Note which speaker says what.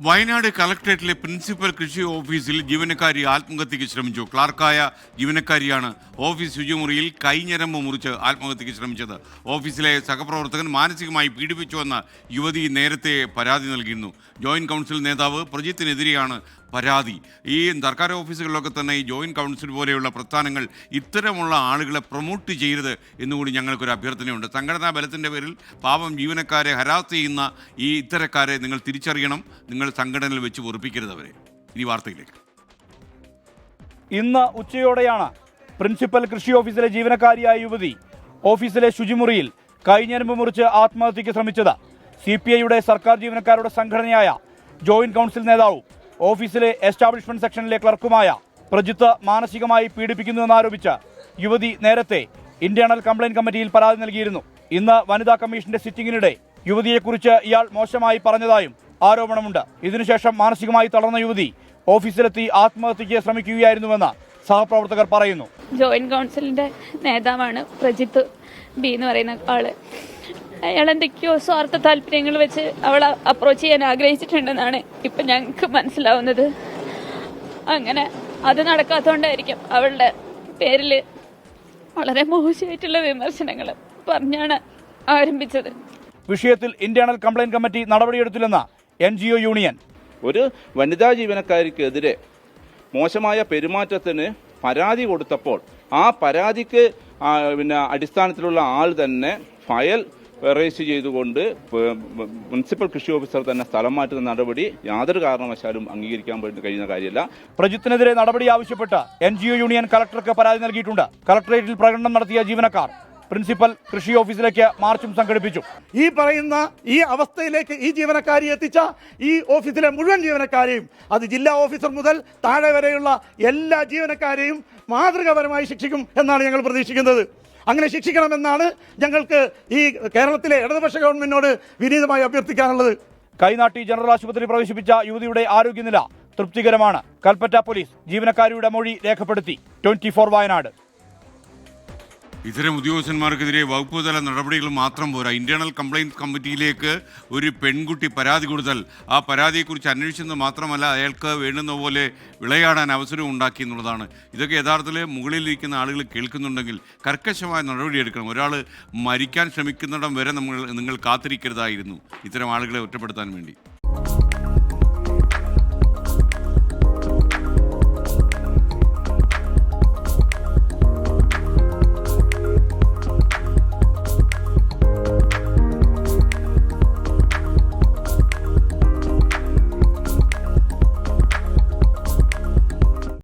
Speaker 1: Wayanad കളക്ടറേറ്റിലെ principal കൃഷി ഓഫീസിൽ ജീവനക്കാരി ആത്മഹത്യക്ക് ശ്രമിച്ചു. ക്ലാർക്കായ ജീവനക്കാരിയാണ് ഓഫീസ് ശുചിമുറിയിൽ കൈഞ്ഞരമ്പ് മുറിച്ച് ആത്മഹത്യക്ക് ശ്രമിച്ചത്. ഓഫീസിലെ സഹപ്രവർത്തകൻ മാനസികമായി പീഡിപ്പിച്ചുവെന്ന് യുവതി നേരത്തെ പരാതി നൽകിയിരുന്നു. ജോയിന്റ് കൗൺസിൽ നേതാവ് പ്രജിത്തിനെതിരെയാണ് പരാതി. ഈ സർക്കാർ ഓഫീസുകളിലൊക്കെ തന്നെ ഈ ജോയിന്റ് കൗൺസിൽ പോലെയുള്ള പ്രസ്ഥാനങ്ങൾ ഇത്തരമുള്ള ആളുകളെ പ്രൊമോട്ട് ചെയ്യരുത് എന്നുകൂടി ഞങ്ങൾക്കൊരു അഭ്യർത്ഥനയുണ്ട്. സംഘടനാ ബലത്തിന്റെ പേരിൽ പാവം ജീവനക്കാരെ ഹരാസ് ചെയ്യുന്ന ഈ ഇത്തരക്കാരെ നിങ്ങൾ തിരിച്ചറിയണം. നിങ്ങൾ സംഘടനയിൽ വെച്ച് ഉറപ്പിക്കരുത് അവരെ. ഇനി വാർത്തയിലേക്ക്.
Speaker 2: ഇന്ന് ഉച്ചയോടെയാണ് പ്രിൻസിപ്പൽ കൃഷി ഓഫീസിലെ ജീവനക്കാരിയായ യുവതി ഓഫീസിലെ ശുചിമുറിയിൽ കൈഞ്ഞരമ്പ് മുറിച്ച് ആത്മഹത്യയ്ക്ക് ശ്രമിച്ചത് സി പി ഐയുടെ സർക്കാർ ജീവനക്കാരുടെ സംഘടനയായ ജോയിന്റ് കൗൺസിൽ നേതാവും ഓഫീസിലെ എസ്റ്റാബ്ലിഷ്മെന്റ് സെക്ഷനിലെ ക്ലർക്കുമായ പ്രജിത്ത് മാനസികമായി പീഡിപ്പിക്കുന്നുവെന്നാരോപിച്ച് യുവതി നേരത്തെ ഇന്റേണൽ കംപ്ലയിന്റ് കമ്മിറ്റിയിൽ പരാതി നൽകിയിരുന്നു. ഇന്ന് വനിതാ കമ്മീഷന്റെ സിറ്റിംഗിനിടെ യുവതിയെക്കുറിച്ച് ഇയാൾ മോശമായി പറഞ്ഞതായും ആരോപണമുണ്ട്. ഇതിനുശേഷം മാനസികമായി തളർന്ന യുവതി ഓഫീസിലെത്തി ആത്മഹത്യയ്ക്ക് ശ്രമിക്കുകയായിരുന്നുവെന്ന് സഹപ്രവർത്തകർ പറയുന്നു.
Speaker 3: ജോയിന്റ് കൗൺസിലിന്റെ നേതാവാണ് പ്രജിത്ത് ബി എന്ന് പറയുന്ന ആൾ. അയാൾ എന്തൊക്കെയോ സ്വാർത്ഥ താല്പര്യങ്ങൾ വെച്ച് അവളെ അപ്രോച്ച് ചെയ്യാൻ ആഗ്രഹിച്ചിട്ടുണ്ടെന്നാണ് ഇപ്പൊ ഞങ്ങൾക്ക് മനസ്സിലാവുന്നത്. അങ്ങനെ അത് നടക്കാത്തതുകൊണ്ടായിരിക്കും അവളുടെ പേരിൽ വളരെ മോശമായിട്ടുള്ള വിമർശനങ്ങൾ പറഞ്ഞാണ് ആരംഭിച്ചത്.
Speaker 2: വിഷയത്തിൽ ഇന്റേണൽ കംപ്ലൈന്റ് കമ്മിറ്റി നടപടിയെടുത്തില്ലെന്ന എൻ ജി ഒ യൂണിയൻ.
Speaker 4: ഒരു വനിതാ ജീവനക്കാരിക്കെതിരെ മോശമായ പെരുമാറ്റത്തിന് പരാതി കൊടുത്തപ്പോൾ ആ പരാതിക്ക് പിന്നെ അടിസ്ഥാനത്തിലുള്ള ആൾ തന്നെ ഫയൽ രജിസ്റ്റർ ചെയ്തുകൊണ്ട് മുനിസിപ്പൽ കൃഷി ഓഫീസർ തന്നെ സ്ഥലം മാറ്റുന്ന നടപടി യാതൊരു കാരണവശാലും അംഗീകരിക്കാൻ കഴിയുന്ന കാര്യമല്ല.
Speaker 2: പ്രജിത്തിനെതിരെ നടപടി ആവശ്യപ്പെട്ട് എൻ യൂണിയൻ കളക്ടർക്ക് പരാതി നൽകിയിട്ടുണ്ട്. കളക്ടറേറ്റിൽ പ്രകടനം നടത്തിയ ജീവനക്കാർ. പ്രിൻസിപ്പൽ കൃഷി ഓഫീസിലേക്ക് മാർച്ചും സംഘടിപ്പിച്ചു.
Speaker 5: ഈ പറയുന്ന ഈ അവസ്ഥയിലേക്ക് ഈ ജീവനക്കാരി എത്തിച്ച ഈ ഓഫീസിലെ മുഴുവൻ ജീവനക്കാരെയും അത് ജില്ലാ ഓഫീസർ മുതൽ താഴെ വരെയുള്ള എല്ലാ ജീവനക്കാരെയും മാതൃകാപരമായി ശിക്ഷിക്കും എന്നാണ് ഞങ്ങൾ പ്രതീക്ഷിക്കുന്നത്. അങ്ങനെ ശിക്ഷിക്കണമെന്നാണ് ഞങ്ങൾക്ക് ഈ കേരളത്തിലെ ഇടതുപക്ഷ ഗവൺമെന്റിനോട് വിനീതമായി അഭ്യർത്ഥിക്കാനുള്ളത്.
Speaker 2: കൈനാട്ടി ജനറൽ ആശുപത്രി പ്രവേശിപ്പിച്ച യുവതിയുടെ ആരോഗ്യനില തൃപ്തികരമാണ്. കൽപ്പറ്റ പോലീസ് ജീവനക്കാരിയുടെ മൊഴി രേഖപ്പെടുത്തി. Twenty four Wayanad.
Speaker 1: ഇത്തരം ഉദ്യോഗസ്ഥന്മാർക്കെതിരെ വകുപ്പ് തല നടപടികൾ മാത്രം പോരാ. ഇന്റേണൽ കംപ്ലയിന്റ് കമ്മിറ്റിയിലേക്ക് ഒരു പെൺകുട്ടി പരാതി കൊടുത്താൽ ആ പരാതിയെക്കുറിച്ച് അന്വേഷിച്ചത് മാത്രമല്ല അയാൾക്ക് വേണ്ടുന്ന പോലെ വിളയാടാൻ അവസരം ഉണ്ടാക്കി എന്നുള്ളതാണ്. ഇതൊക്കെ യഥാർത്ഥത്തിൽ മുകളിലിരിക്കുന്ന ആളുകൾ കേൾക്കുന്നുണ്ടെങ്കിൽ കർക്കശമായ നടപടിയെടുക്കണം. ഒരാൾ മരിക്കാൻ ശ്രമിക്കുന്നിടം വരെ നമ്മൾ നിങ്ങൾ കാത്തിരിക്കരുതായിരുന്നു. ഇത്തരം ആളുകളെ ഒറ്റപ്പെടുത്താൻ വേണ്ടി.